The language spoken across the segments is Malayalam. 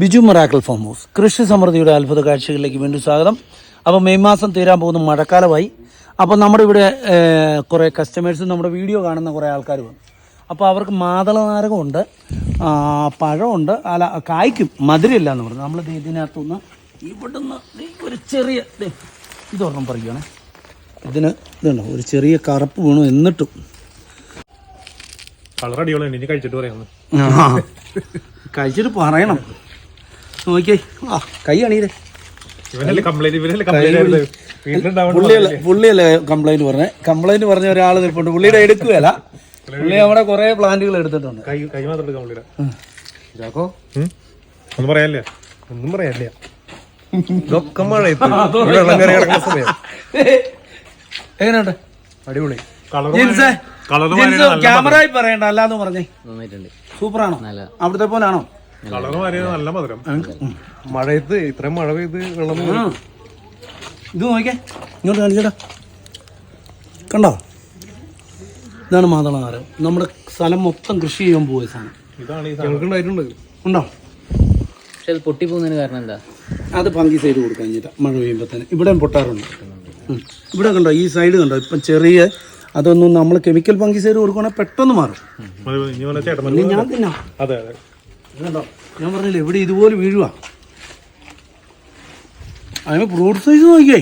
ബിജു മറാക്കൽ ഫാം ഹൗസ് കൃഷി സമൃദ്ധിയുടെ അത്ഭുത കാഴ്ചകളിലേക്ക് വീണ്ടും സ്വാഗതം. അപ്പോൾ മെയ് മാസം തീരാൻ പോകുന്ന മഴക്കാലമായി. അപ്പോൾ നമ്മുടെ ഇവിടെ കുറേ കസ്റ്റമേഴ്സ് നമ്മുടെ വീഡിയോ കാണുന്ന കുറേ ആൾക്കാർ വന്നു. അപ്പോൾ അവർക്ക് മാതള നാരകമുണ്ട് ആ, പഴമുണ്ട് അല്ല കായ്ക്കും മധുരമില്ല എന്ന് പറഞ്ഞു. നമ്മൾ ഇതിനകത്തുനിന്ന് ഇവിടുന്ന് ഒരു ചെറിയ ഇതൊരെണ്ണം പറയുകയാണേ ഇതിന് ഇതുണ്ടോ ഒരു ചെറിയ കറുപ്പ് വീണു എന്നിട്ടും. കളർ കഴിച്ചിട്ട് പറയാം കഴിച്ചിട്ട് പറയണം. നോക്കിയേ. ആ കൈ വീട്ടിലുണ്ടാവണ്ട പുള്ളിയല്ല പുള്ളിയല്ലേ കംപ്ലൈന്റ് പറഞ്ഞേ? കംപ്ലൈന്റ് പറഞ്ഞ ഒരാൾ നിൽപ്പുണ്ട്. പുള്ളിയുടെ എടുക്കുകയല്ല. പുള്ളി അവിടെ കുറെ പ്ലാന്റുകൾ എടുത്തിട്ടുണ്ട്. കൈ കൈ മാത്രം എടുക്കാൻ പുള്ളിയുടെ ഒന്നും പറയാനില്ല. ഒന്നും പറയാനില്ല. ഇതൊക്കെ മഴ വെള്ളം കയറി കിടക്കുന്ന സമയം. എങ്ങനെയുണ്ട്? അടിപൊളി. ക്യാമറയിൽ പറയണ്ട അല്ലാന്ന് പറഞ്ഞേ. നന്നായിട്ടുണ്ട്. സൂപ്പറാണോ? അവിടുത്തെ പോലാണോ? കളർ മാറിയത് നല്ല മധുരം. മഴയത്ത് ഇത്രയും മഴ പെയ്ത് വെള്ളം ഇത് നോക്കിയേ. ഇങ്ങോട്ട് കാണിച്ചടാ കണ്ടോ? ഇതാണ് മാതളനാറ് നമ്മുടെ സ്ഥലം മൊത്തം കൃഷി ചെയ്യാൻ പോയ സാധനം. ഇതാണ് ഉണ്ടോ? പക്ഷെ അത് പൊട്ടിപ്പോകുന്നതിന് കാരണം എന്താ? അത് പങ്കി സൈഡ് കൊടുക്കാൻ കഴിഞ്ഞിട്ട് മഴ പെയ്യുമ്പോൾ തന്നെ. ഇവിടെ പൊട്ടാറുണ്ട്. ഇവിടെ കണ്ടോ ഈ സൈഡ് കണ്ടോ? ഇപ്പം ചെറിയ അതൊന്നും നമ്മൾ കെമിക്കൽ പങ്കി സൈഡ് കൊടുക്കുകയാണെങ്കിൽ പെട്ടെന്ന് മാറും. ഞാൻ തിന്നാം. അതെ അതെ ഇത് കണ്ടോ ഞാൻ പറഞ്ഞില്ലേ ഇവിടെ ഇതുപോലെ വീഴുക അതിന് ഫ്രൂട്ട് സൈസ് നോക്കിയേ.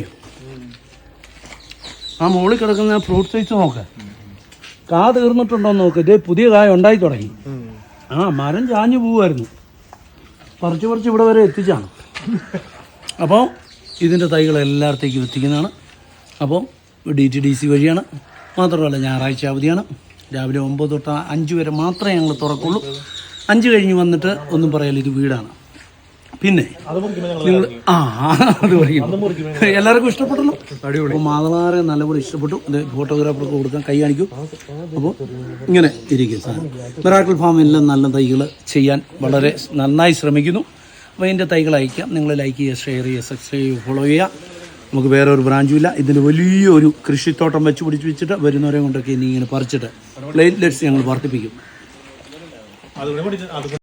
ആ മുകളിൽ കിടക്കുന്ന ഫ്രൂട്ട് സൈസ് നോക്ക്. കാ തീർന്നിട്ടുണ്ടോ നോക്ക്. ഇതേ പുതിയ കായ ഉണ്ടായി തുടങ്ങി. ആ മരം ചാഞ്ഞു പോവായിരുന്നു പറിച്ച് പറിച്ച് ഇവിടെ വരെ എത്തിച്ചാണ്. അപ്പോൾ ഇതിന്റെ തൈകൾ എല്ലായിടത്തേക്കും എത്തിക്കുന്നതാണ്. അപ്പോൾ ഡി ടി ഡി സി വഴിയാണ്. മാത്രമല്ല ഞായറാഴ്ച അവധിയാണ്. രാവിലെ ഒമ്പത് തൊട്ട് അഞ്ച് വരെ മാത്രമേ ഞങ്ങൾ തുറക്കുള്ളൂ. അഞ്ച് കഴിഞ്ഞ് വന്നിട്ട് ഒന്നും പറയല്ല ഇത് വീടാണ്. പിന്നെ നിങ്ങൾ ആ അത് പറയും എല്ലാവർക്കും ഇഷ്ടപ്പെട്ടല്ലോ അപ്പോൾ മാതളാറെ നല്ലപോലെ ഇഷ്ടപ്പെട്ടു. അത് ഫോട്ടോഗ്രാഫർക്ക് കൊടുക്കാൻ കൈ കാണിക്കും. അപ്പോൾ ഇങ്ങനെ ഇരിക്കും സാർ മിറാക്കിൾ ഫാമിലെല്ലാം നല്ല തൈകൾ ചെയ്യാൻ വളരെ നന്നായി ശ്രമിക്കുന്നു. അപ്പോൾ ഇതിന്റെ തൈകൾ അയക്കാം നിങ്ങൾ ലൈക്ക് ചെയ്യുക ഷെയർ ചെയ്യുക സബ്സ്ക്രൈബ് ചെയ്യുക ഫോളോ ചെയ്യുക. നമുക്ക് വേറെ ഒരു ബ്രാഞ്ചും ഇല്ല. ഇതിന് വലിയൊരു കൃഷിത്തോട്ടം വെച്ച് പിടിച്ച് വെച്ചിട്ട് വരുന്നവരെ കൊണ്ടൊക്കെ ഇനി ഇങ്ങനെ പറിച്ചിട്ട് പ്ലേറ്റ്ലെറ്റ്സ് ഞങ്ങൾ വർദ്ധിപ്പിക്കും. അതുകൂടെ പഠിച്ചു